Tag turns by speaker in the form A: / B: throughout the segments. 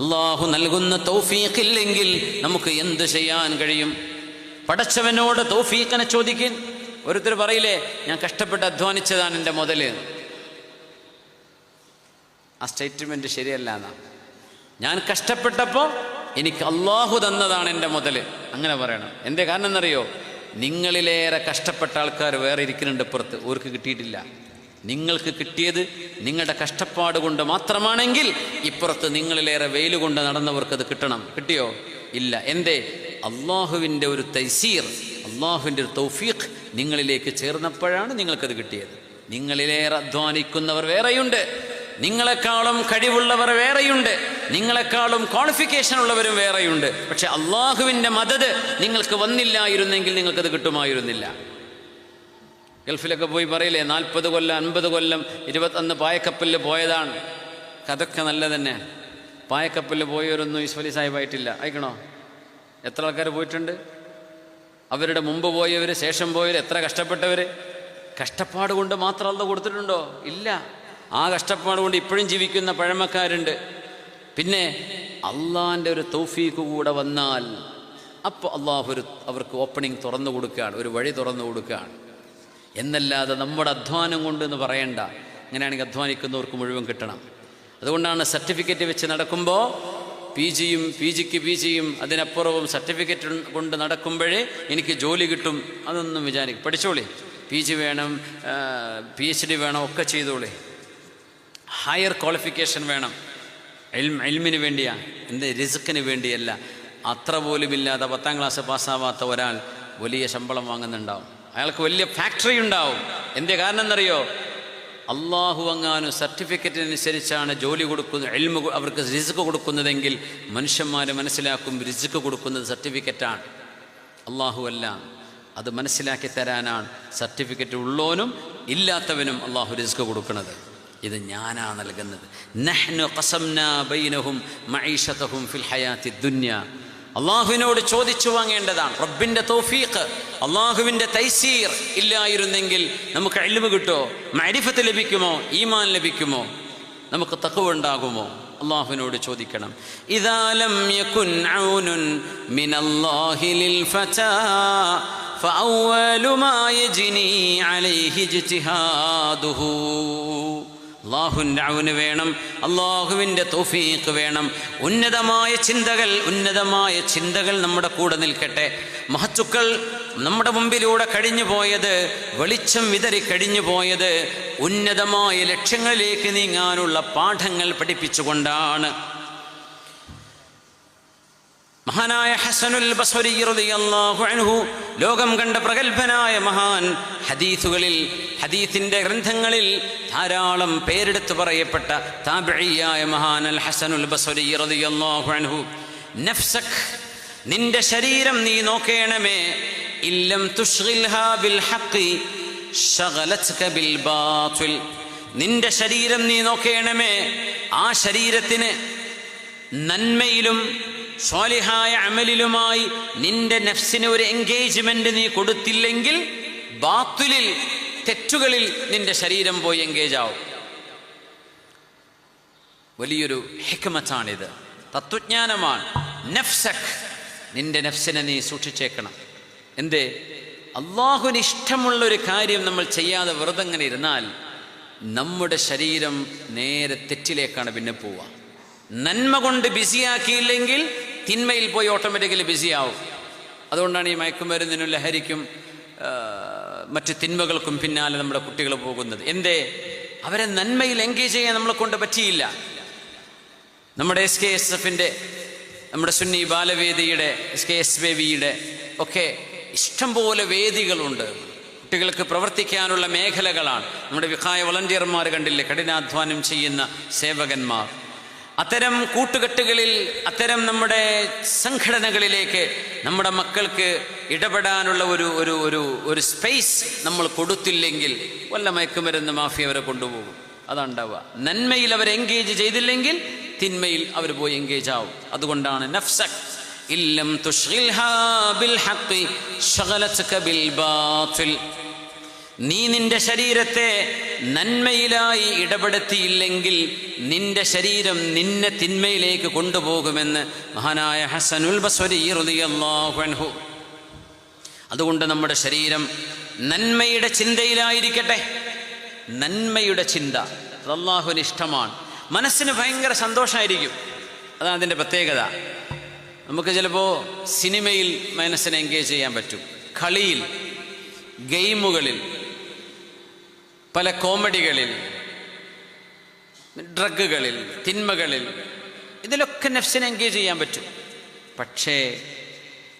A: അള്ളാഹു നൽകുന്ന തൗഫീഖില്ലെങ്കിൽ നമുക്ക് എന്ത് ചെയ്യാൻ കഴിയും? പടച്ചവനോട് തൗഫീഖിനെ ചോദിക്കൻ. ഓരോരുത്തർ പറയില്ലേ ഞാൻ കഷ്ടപ്പെട്ട് അധ്വാനിച്ചതാണ് എന്റെ മുതൽ ആ സ്റ്റേറ്റ്മെന്റ് ശരിയല്ല എന്നാ. ഞാൻ കഷ്ടപ്പെട്ടപ്പോൾ എനിക്ക് അള്ളാഹു തന്നതാണ് എന്റെ മുതൽ അങ്ങനെ പറയണം. എന്തേ കാരണം എന്നറിയോ നിങ്ങളിലേറെ കഷ്ടപ്പെട്ട ആൾക്കാർ വേറെ ഇരിക്കുന്നുണ്ട് പുറത്ത് ഓർക്ക് കിട്ടിയിട്ടില്ല. നിങ്ങൾക്ക് കിട്ടിയത് നിങ്ങളുടെ കഷ്ടപ്പാട് കൊണ്ട് മാത്രമാണെങ്കിൽ ഇപ്പുറത്ത് നിങ്ങളിലേറെ വെയിൽ കൊണ്ട് നടന്നവർക്ക് അത് കിട്ടണം. കിട്ടിയോ? ഇല്ല. എന്തേ? അള്ളാഹുവിന്റെ ഒരു തൈസീർ അള്ളാഹുവിന്റെ ഒരു തൗഫീഖ് നിങ്ങളിലേക്ക് ചേർന്നപ്പോഴാണ് നിങ്ങൾക്കത് കിട്ടിയത്. നിങ്ങളിലേറെ അധ്വാനിക്കുന്നവർ വേറെയുണ്ട്. നിങ്ങളെക്കാളും കഴിവുള്ളവർ വേറെയുണ്ട്. നിങ്ങളെക്കാളും ക്വാളിഫിക്കേഷൻ ഉള്ളവരും വേറെയുണ്ട്. പക്ഷെ അള്ളാഹുവിന്റെ മദത് നിങ്ങൾക്ക് വന്നില്ലായിരുന്നെങ്കിൽ നിങ്ങൾക്കത് കിട്ടുമായിരുന്നില്ല. ഗൾഫിലൊക്കെ പോയി പറയില്ലേ നാൽപ്പത് കൊല്ലം അൻപത് കൊല്ലം ഇരുപത്തൊന്ന് പായക്കപ്പലിൽ പോയതാണ്. കഥൊക്കെ നല്ല തന്നെ പായക്കപ്പലിൽ പോയവരൊന്നും ഈശ്വലി സാഹിബായിട്ടില്ല. അയക്കണോ എത്ര ആൾക്കാർ പോയിട്ടുണ്ട്? അവരുടെ മുമ്പ് പോയവർ ശേഷം പോയവർ എത്ര കഷ്ടപ്പെട്ടവർ കഷ്ടപ്പാട് കൊണ്ട് മാത്രം അല്ല കൊടുത്തിട്ടുണ്ടോ? ഇല്ല. ആ കഷ്ടപ്പാട് കൊണ്ട് ഇപ്പോഴും ജീവിക്കുന്ന പഴമക്കാരുണ്ട്. പിന്നെ അള്ളാന്റെ ഒരു തൗഫീക്ക് കൂടെ വന്നാൽ അപ്പോൾ അള്ളാഹു അവർക്ക് ഓപ്പണിംഗ് തുറന്നു കൊടുക്കുകയാണ് ഒരു വഴി തുറന്നു കൊടുക്കുകയാണ്. എന്നല്ലാതെ നമ്മുടെ അധ്വാനം കൊണ്ട് എന്ന് പറയണ്ട. അങ്ങനെയാണെങ്കിൽ അധ്വാനിക്കുന്നവർക്ക് മുഴുവൻ കിട്ടണം. അതുകൊണ്ടാണ് സർട്ടിഫിക്കറ്റ് വെച്ച് നടക്കുമ്പോൾ പി ജിയും പി ജിക്ക് പി ജിയും അതിനപ്പുറവും സർട്ടിഫിക്കറ്റ് കൊണ്ട് നടക്കുമ്പോഴേ എനിക്ക് ജോലി കിട്ടും. അതൊന്നും വിചാരിക്കും പഠിച്ചോളി. പി ജി വേണം പി എച്ച് ഡി വേണം ഒക്കെ ചെയ്തോളി. ഹയർ ക്വാളിഫിക്കേഷൻ വേണം. എൽം എൽമിന് വേണ്ടിയാ. എന്ത് റിസ്ക്കിന് വേണ്ടിയല്ല. അത്ര പോലുമില്ലാതെ പത്താം ക്ലാസ് പാസ്സാവാത്ത ഒരാൾ വലിയ ശമ്പളം വാങ്ങുന്നുണ്ടാവും. അയാൾക്ക് വലിയ ഫാക്ടറി ഉണ്ടാവും. എന്തേ കാരണം എന്നറിയോ? അള്ളാഹു അങ്ങാനും സർട്ടിഫിക്കറ്റിനനുസരിച്ചാണ് ജോലി കൊടുക്കുന്നത് എൽമ അവർക്ക് റിസ്ക് കൊടുക്കുന്നതെങ്കിൽ മനുഷ്യന്മാർ മനസ്സിലാക്കും റിസ്ക് കൊടുക്കുന്നത് സർട്ടിഫിക്കറ്റാണ്. അള്ളാഹു അല്ല അത് മനസ്സിലാക്കി തരാനാണ് സർട്ടിഫിക്കറ്റ് ഉള്ളവനും ഇല്ലാത്തവനും അള്ളാഹു റിസ്ക് കൊടുക്കുന്നത്. ഇത് ഞാനാ നൽകുന്നത്. നഹ്നു ഖസംനാ ബൈനഹും മഈഷതഹും ഫിൽ ഹയാത്തി ദുനിയ. അള്ളാഹുവിനോട് ചോദിച്ചു വാങ്ങേണ്ടതാണ്. റബ്ബിന്റെ തോഫീഖ് അള്ളാഹുവിന്റെ തൈസീർ ഇല്ലായിരുന്നെങ്കിൽ നമുക്ക് അഴിവ് കിട്ടുമോ മരിഫത്ത് ലഭിക്കുമോ? ഈമാൻ ലഭിക്കുമോ? നമുക്ക് തക്കവുണ്ടാകുമോ അള്ളാഹുവിനോട് ചോദിക്കണം. ഇതാലം യകുൻ ഔനുൻ ഫതാ ഫഅവ്വലു മാ യജ്നി അലൈഹി ഇജ്തിഹാദുഹു. അള്ളാഹുവിന്റെ അവന് വേണം അള്ളാഹുവിന്റെ തോഫീക്ക് വേണം. ഉന്നതമായ ചിന്തകൾ ഉന്നതമായ ചിന്തകൾ നമ്മുടെ കൂടെ നിൽക്കട്ടെ. മഹത്തുക്കൾ നമ്മുടെ മുമ്പിലൂടെ കഴിഞ്ഞു പോയത് വെളിച്ചം വിതറി കഴിഞ്ഞു പോയത് ഉന്നതമായ ലക്ഷ്യങ്ങളിലേക്ക് നീങ്ങാനുള്ള പാഠങ്ങൾ പഠിപ്പിച്ചുകൊണ്ടാണ്. മഹാനായ ഹസനുൽ ബസ്വരിഹു ലോകം കണ്ട പ്രഗത്ഭനായ മഹാൻ ഹദീസുകളിൽ ഹദീസിന്റെ ഗ്രന്ഥങ്ങളിൽ ധാരാളം പേരെടുത്ത് പറയപ്പെട്ട താബിഴിയായ മഹാൻ അൽ ഹസനുൽ ബസ്വരിഹു നഫ്സഖ് നിന്റെ ശരീരം നീ നോക്കേണമേ. ഇല്ലം ബിൽ ഹഖി ബിൽ ബാത്തിൽ നിന്റെ ശരീരം നീ നോക്കേണമേ. ആ ശരീരത്തിന് നന്മയിലും സ്വാലിഹായ അമലിലുമായി നിന്റെ നഫ്സിന് ഒരു എൻഗേജ്മെന്റ് നീ കൊടുത്തില്ലെങ്കിൽ ബാത്തുലിൽ തെറ്റുകളിൽ നിന്റെ ശരീരം പോയി എൻഗേജ് ആവും. വലിയൊരു ഹിക്മത്താണിത്. തത്വജ്ഞാനമാണ്. നഫ്സക് നിന്റെ നഫ്സിനെ നീ സൂക്ഷിച്ചേക്കണം. എന്തേ? അള്ളാഹുവിന് ഇഷ്ടമുള്ള ഒരു കാര്യം നമ്മൾ ചെയ്യാതെ വെറുതെ അങ്ങനെ ഇരുന്നാൽ നമ്മുടെ ശരീരം നേരെ തെറ്റിലേക്കാണ് പിന്നെ പോവുക. നന്മ കൊണ്ട് ബിസിയാക്കിയില്ലെങ്കിൽ തിന്മയിൽ പോയി ഓട്ടോമാറ്റിക്കലി ബിസിയാവും അതുകൊണ്ടാണ് ഈ മയക്കുമരുന്നിനും ലഹരിക്കും മറ്റ് തിന്മകൾക്കും പിന്നാലെ നമ്മുടെ കുട്ടികൾ പോകുന്നത്. എന്തേ? അവരെ നന്മയിൽ എൻഗേജ് ചെയ്യാൻ നമ്മളെ കൊണ്ട് പറ്റിയില്ല. നമ്മുടെ എസ് കെ എസ് എഫിന്റെ നമ്മുടെ സുന്നി ബാലവേദിയുടെ എസ് കെ എസ് ബേബിയുടെ ഒക്കെ ഇഷ്ടംപോലെ വേദികളുണ്ട്. കുട്ടികൾക്ക് പ്രവർത്തിക്കാനുള്ള മേഖലകളാണ്. നമ്മുടെ വിഹായ വളണ്ടിയർമാർ കണ്ടില്ലേ? കഠിനാധ്വാനം ചെയ്യുന്ന സേവകന്മാർ. അത്തരം കൂട്ടുകെട്ടുകളിൽ അത്തരം നമ്മുടെ സംഘടനകളിലേക്ക് നമ്മുടെ മക്കൾക്ക് ഇടപെടാനുള്ള ഒരു ഒരു ഒരു ഒരു സ്പേസ് നമ്മൾ കൊടുത്തില്ലെങ്കിൽ വല്ല മയക്കുമരുന്ന് മാഫിയ അവരെ കൊണ്ടുപോകും. അതുണ്ടാവുക. നന്മയിൽ അവർ എൻഗേജ് ചെയ്തില്ലെങ്കിൽ തിന്മയിൽ അവർ പോയി എൻഗേജ് ആവും. അതുകൊണ്ടാണ് നഫ്സക് ഇല്ലം തുഷ്ഗിൽഹാ ബിൽ ഹഖി ശഗലത്ക ബിൽ നീ നിന്റെ ശരീരത്തെ നന്മയിലായി ഇടപെടുത്തിയില്ലെങ്കിൽ നിന്റെ ശരീരം നിന്നെ തിന്മയിലേക്ക് കൊണ്ടുപോകുമെന്ന് മഹാനായ ഹസനുൽ ബസ്വരി റളിയല്ലാഹു അൻഹു. അതുകൊണ്ട് നമ്മുടെ ശരീരം നന്മയുടെ ചിന്തയിലായിരിക്കട്ടെ. നന്മയുടെ ചിന്ത അള്ളാഹുവിന് ഇഷ്ടമാണ്. മനസ്സിന് ഭയങ്കര സന്തോഷമായിരിക്കും അതാണ് അതിന്റെ പ്രത്യേകത. നമുക്ക് ചിലപ്പോൾ സിനിമയിൽ മനസ്സിനെ എൻഗേജ് ചെയ്യാൻ പറ്റും. കളിയിൽ ഗെയിമുകളിൽ പല കോമഡികളിൽ ഡ്രഗുകളിൽ തിന്മകളിൽ ഇതിലൊക്കെ നെഫ്സിനെ എൻഗേജ് ചെയ്യാൻ പറ്റും. പക്ഷേ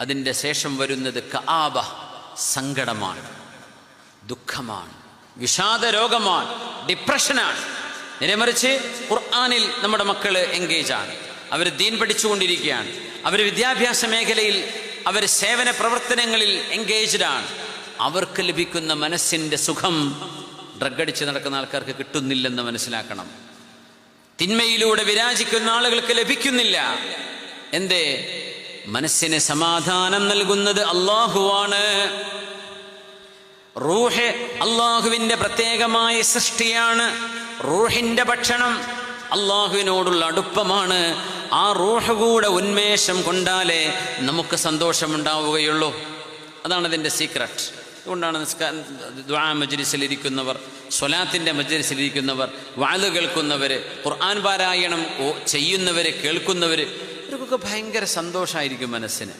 A: അതിന്റെ ശേഷം വരുന്നത് കആബ സങ്കടമാണ് ദുഃഖമാണ് വിഷാദ രോഗമാണ് ഡിപ്രഷനാണ്. നേരെമറിച്ച് ഖുർആാനിൽ നമ്മുടെ മക്കൾ എൻഗേജാണ് അവർ ദീൻ പഠിച്ചുകൊണ്ടിരിക്കുകയാണ്. അവർ വിദ്യാഭ്യാസ മേഖലയിൽ അവർ സേവന പ്രവർത്തനങ്ങളിൽ എൻഗേജ്ഡാണ് അവർക്ക് ലഭിക്കുന്ന മനസ്സിന്റെ സുഖം ഡ്രഗ് അടിച്ച് നടക്കുന്ന ആൾക്കാർക്ക് കിട്ടുന്നില്ലെന്ന് മനസ്സിലാക്കണം. തിന്മയിലൂടെ വിരാജിക്കുന്ന ആളുകൾക്ക് ലഭിക്കുന്നില്ല. എന്തേ? മനസ്സിന് സമാധാനം നൽകുന്നത് അള്ളാഹുവാണ്. റൂഹ് അള്ളാഹുവിന്റെ പ്രത്യേകമായ സൃഷ്ടിയാണ്. റൂഹിന്റെ ഭക്ഷണം അള്ളാഹുവിനോടുള്ള അടുപ്പമാണ്. ആ റൂഹ് കൂടെ ഉന്മേഷം കൊണ്ടാലേ നമുക്ക് സന്തോഷമുണ്ടാവുകയുള്ളൂ. അതാണ് അതിന്റെ സീക്രട്ട് അതുകൊണ്ടാണ് നിസ്കാ ദ്വാ മജ്ലിസിലിരിക്കുന്നവർ സ്വലാത്തിന്റെ മജ്ലിസിലിരിക്കുന്നവർ വാൽ കേൾക്കുന്നവർ ഖുർആൻ പാരായണം ചെയ്യുന്നവർ കേൾക്കുന്നവർ ഇവർക്കൊക്കെ ഭയങ്കര സന്തോഷമായിരിക്കും മനസ്സിന്.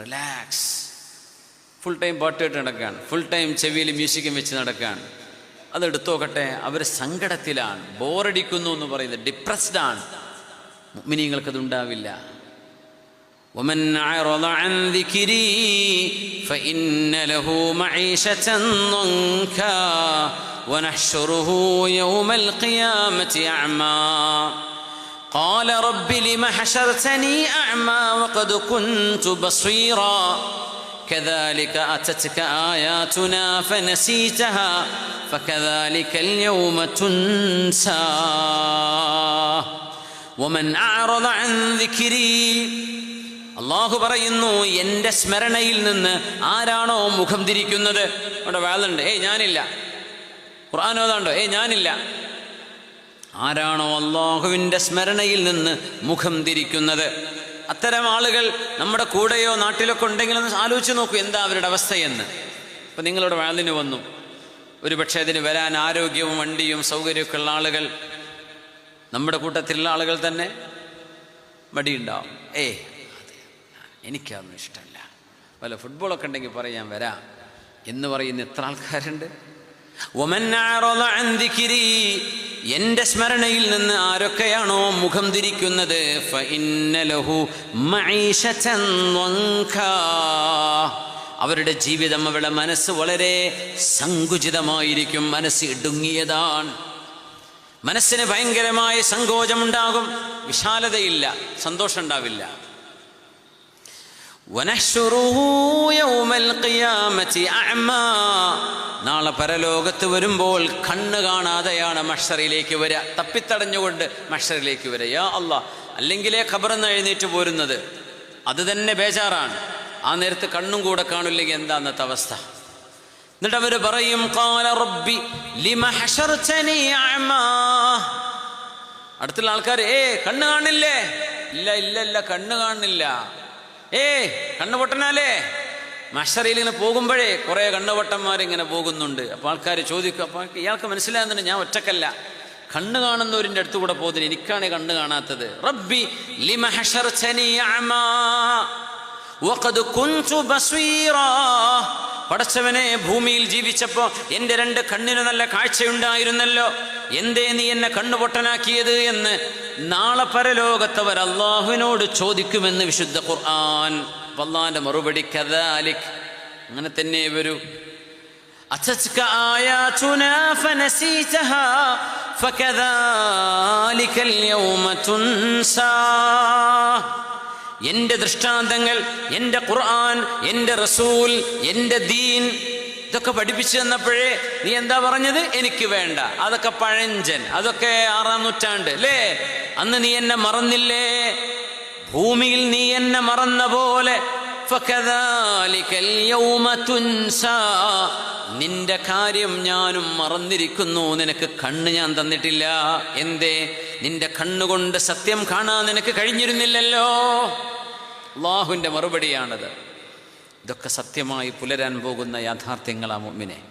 A: റിലാക്സ്. ഫുൾ ടൈം പാട്ട് കേട്ട് നടക്കുകയാണ് ഫുൾ ടൈം ചെവിയിൽ മ്യൂസിക്കും വെച്ച് നടക്കുകയാണ് അതെടുത്തു നോക്കട്ടെ അവർ സങ്കടത്തിലാണ് ബോറടിക്കുന്നു എന്ന് പറയുന്നത് ഡിപ്രസ്ഡാണ്. മിനിങ്ങൾക്കതുണ്ടാവില്ല ومن أعرض عن ذكري فإن له معيشة ضنكا ونحشره يوم القيامة أعمى. قال رب لم حشرتني أعمى وقد كنت بصيرا. كذلك أتتك آياتنا فنسيتها فكذلك اليوم تنسى. ومن أعرض عن ذكري അള്ളാഹു പറയുന്നു എന്റെ സ്മരണയിൽ നിന്ന് ആരാണോ മുഖം തിരിക്കുന്നത്? അവിടെ വേളുണ്ട് ഏയ് ഞാനില്ല. ഖുർആൻ ഓതാണ്ടോ ഏയ് ഞാനില്ല. ആരാണോ അള്ളാഹുവിന്റെ സ്മരണയിൽ നിന്ന് മുഖം തിരിക്കുന്നത്? അത്തരം ആളുകൾ നമ്മുടെ കൂടെയോ നാട്ടിലൊക്കെ ഉണ്ടെങ്കിലൊന്ന് ആലോചിച്ച് നോക്കൂ എന്താ അവരുടെ അവസ്ഥയെന്ന്. അപ്പം നിങ്ങളുടെ വാളിന് വന്നു. ഒരു പക്ഷേ അതിന് വരാൻ ആരോഗ്യവും വണ്ടിയും സൗകര്യമൊക്കെ ഉള്ള ആളുകൾ നമ്മുടെ കൂട്ടത്തിലുള്ള ആളുകൾ തന്നെ മടിയുണ്ടാവും ഏ എനിക്കതൊന്നും ഇഷ്ടമല്ല. വല്ല ഫുട്ബോളൊക്കെ ഉണ്ടെങ്കിൽ പറയാൻ വരാം. എന്ന് പറയുന്ന എത്ര ആൾക്കാരുണ്ട്? എന്റെ സ്മരണയിൽ നിന്ന് ആരൊക്കെയാണോ മുഖം തിരിക്കുന്നത്. അവരുടെ ജീവിതം അവരുടെ മനസ്സ് വളരെ സങ്കുചിതമായിരിക്കും. മനസ്സ് ഇടുങ്ങിയതാണ്. മനസ്സിന് ഭയങ്കരമായ സങ്കോചമുണ്ടാകും. വിശാലതയില്ല. സന്തോഷം ഉണ്ടാവില്ല നാളെ പരലോകത്ത് വരുമ്പോൾ കണ്ണ് കാണാതെയാണ് മഷറിലേക്ക് വരിക. തപ്പിത്തടഞ്ഞുകൊണ്ട് മഷറിലേക്ക് വരിക. യാ അല്ല അല്ലെങ്കിലേ ഖബറെന്ന് എഴുന്നേറ്റ് പോരുന്നത്. അത് തന്നെ ബേജാറാണ്. ആ നേരത്ത് കണ്ണും കൂടെ കാണില്ലെങ്കിൽ എന്താ അന്നത്തെ അവസ്ഥ? എന്നിട്ട് അവർ പറയും "ഖാല റബ്ബി ലിമ ഹശർതനി അഅമാ." അടുത്തുള്ള ആൾക്കാർ ഏ കണ്ണ് കാണില്ലേ? ഇല്ല ഇല്ല ഇല്ല കണ്ണ് കാണുന്നില്ല ഏ കണ്ണുപൊട്ടനാലേ? മഷറിയിൽ ഇങ്ങനെ പോകുമ്പോഴേ കുറേ കണ്ണുപൊട്ടന്മാർ ഇങ്ങനെ പോകുന്നുണ്ട്. അപ്പോൾ ആൾക്കാർ ചോദിക്കും അപ്പോൾ ഇയാൾക്ക് മനസ്സിലാകുന്നുണ്ട് ഞാൻ ഒറ്റക്കല്ല. കണ്ണു കാണുന്നവരിന്റെ അടുത്ത് കൂടെ പോകുന്നില്ല എനിക്കാണ് കണ്ണ് കാണാത്തത്. റബ്ബി ലിമ അമാ? പടച്ചവനെ ഭൂമിയിൽ ജീവിച്ചപ്പോ എന്റെ രണ്ട് കണ്ണിന് നല്ല കാഴ്ചയുണ്ടായിരുന്നല്ലോ എന്തേ നീ എന്നെ കണ്ണുപൊട്ടനാക്കിയത് എന്ന് നാളെ പരലോകത്തവർ അള്ളാഹുവിനോട് ചോദിക്കുമെന്ന് വിശുദ്ധ ഖുർആൻ അപ്പൊ അള്ളാന്റെ മറുപടി കദാലിക് അങ്ങനെ തന്നെ വരൂ أتتك آياتنا فنسيتها فكذلك اليوم تنسى എന്റെ ദൃഷ്ടാന്തങ്ങൾ എന്റെ ഖുർആൻ എന്റെ റസൂൽ എന്റെ ദീൻ ഇതൊക്കെ പഠിപ്പിച്ചു തന്നപ്പോഴേ നീ എന്താ പറഞ്ഞത്? എനിക്ക് വേണ്ട. അതൊക്കെ പഴഞ്ചൻ അതൊക്കെ ആറാം നൂറ്റാണ്ട് അല്ലേ? അന്ന് നീ എന്നെ മറന്നില്ലേ? ഭൂമിയിൽ നീ എന്നെ മറന്ന പോലെ. നിന്റെ കാര്യം ഞാനും മറന്നിരിക്കുന്നു. നിനക്ക് കണ്ണ് ഞാൻ തന്നിട്ടില്ല. എന്തേ? നിന്റെ കണ്ണുകൊണ്ട് സത്യം കാണാൻ നിനക്ക് കഴിഞ്ഞിരുന്നില്ലല്ലോ. അള്ളാഹുവിന്റെ മറുപടിയാണത്. ഇതൊക്കെ സത്യമായി പുലരാൻ പോകുന്ന യാഥാർത്ഥ്യങ്ങളാണ് മുമ്മിനെ.